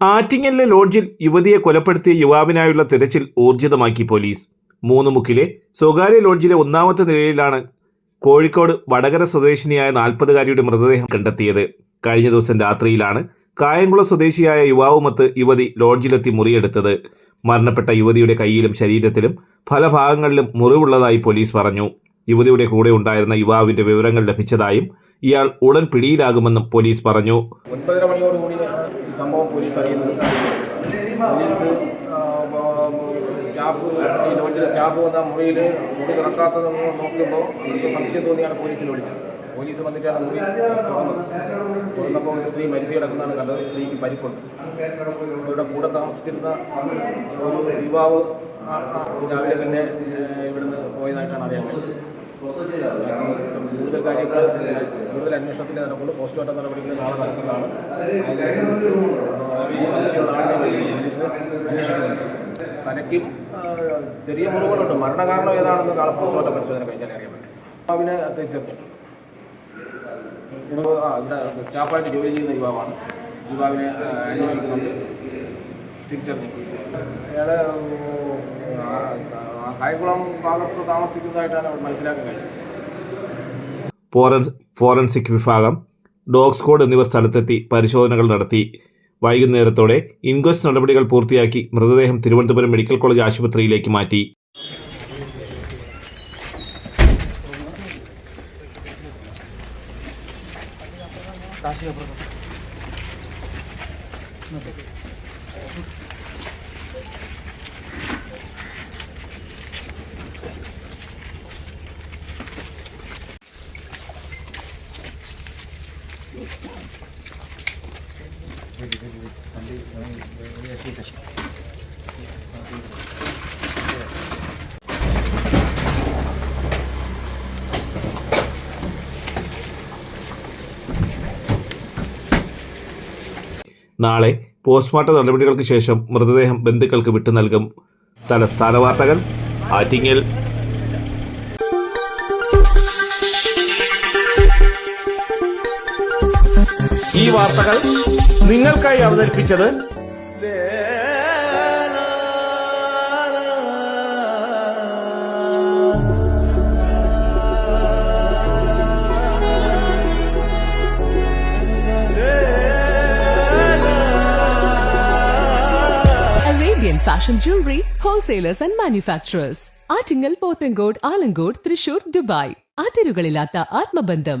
ആറ്റിങ്ങലിലെ ലോഡ്ജിൽ യുവതിയെ കൊലപ്പെടുത്തിയ യുവാവിനായുള്ള തിരച്ചിൽ ഊർജിതമാക്കി പോലീസ്. മൂന്ന് മുക്കിലെ സ്വകാര്യ ലോഡ്ജിലെ ഒന്നാമത്തെ നിലയിലാണ് കോഴിക്കോട് വടകര സ്വദേശിനിയായ നാൽപ്പതുകാരിയുടെ മൃതദേഹം കണ്ടെത്തിയത്. കഴിഞ്ഞ ദിവസം രാത്രിയിലാണ് കായംകുളം സ്വദേശിയായ യുവാവുമൊത്ത് യുവതി ലോഡ്ജിലെത്തി മുറിയെടുത്തത്. മരണപ്പെട്ട യുവതിയുടെ കൈയിലും ശരീരത്തിലും പല ഭാഗങ്ങളിലും മുറിവുള്ളതായി പോലീസ് പറഞ്ഞു. യുവതിയുടെ കൂടെ ഉണ്ടായിരുന്ന യുവാവിന്റെ വിവരങ്ങൾ ലഭിച്ചതായും ഇയാൾ ഉടൻ പിടിയിലാകുമെന്നും പോലീസ് പറഞ്ഞു. ഒൻപതര മണിയോടുകൂടിയാണ് സംഭവം പോലീസ് പോലീസ് സംശയം തോന്നിയാണ് വിളിച്ചത്. പോലീസ് വന്നിട്ടാണ് മുറി തുറന്നത്. തുറന്നപ്പോൾ ഒരു സ്ത്രീ മരിച്ചു കിടക്കുന്നതാണ് കണ്ടത്. സ്ത്രീക്ക് പരിപ്പുണ്ട് ഇവരുടെ കൂടെ താമസിച്ചിരുന്ന ഒരു യുവാവ് രാവിലെ തന്നെ ഇവിടുന്ന് പോയതായിട്ടാണ് അറിയാൻ കഴിഞ്ഞത് കൂടുതൽ കാര്യങ്ങൾ കൂടുതൽ അന്വേഷണത്തിൽ നടക്കുള്ളൂ പോസ്റ്റ്മോർട്ടം നടപടികൾ നാളെ നടക്കുന്നതാണ് തലയ്ക്കും ചെറിയ മുറിവുകളുണ്ട്. മരണകാരണം ഏതാണെന്ന് നാളെ പോസ്റ്റ്മോർട്ടം പരിശോധന കഴിഞ്ഞാൽ അറിയാൻ പറ്റും. യുവാവിനെ തിരിച്ചറിഞ്ഞു സ്റ്റാഫായിട്ട് ജോലി ചെയ്യുന്ന യുവാവാണ്. യുവാവിനെ അന്വേഷിക്കുന്നുണ്ട്. തിരിച്ചറിഞ്ഞു അയാൾ കായംകുളം ഭാഗത്ത് താമസിക്കുന്നതായിട്ടാണ് മനസ്സിലാക്കാൻ കഴിഞ്ഞത് ഫോറൻസ് ഫോറൻസിക് വിഭാഗം ഡോഗ് സ്ക്വാഡ് എന്നിവർ സ്ഥലത്തെത്തി പരിശോധനകൾ നടത്തി. വൈകുന്നേരത്തോടെ ഇൻക്വസ്റ്റ് നടപടികൾ പൂർത്തിയാക്കി മൃതദേഹം തിരുവനന്തപുരം മെഡിക്കൽ കോളേജ് ആശുപത്രിയിലേക്ക് മാറ്റി. നാളെ പോസ്റ്റ്മോർട്ടം നടപടികൾക്ക് ശേഷം മൃതദേഹം ബന്ധുക്കൾക്ക് വിട്ടു നൽകും. തലസ്ഥാന വാർത്തകൾ ആറ്റിങ്ങൽ. ഈ വാർത്തകൾ നിങ്ങൾക്കായി അവതരിപ്പിച്ചത് fashion Jewelry Wholesalers and Manufacturers. Attingal Pothencode Alamcode Thrissur Dubai അതിരുകളില്ലാത്ത ആത്മബന്ധം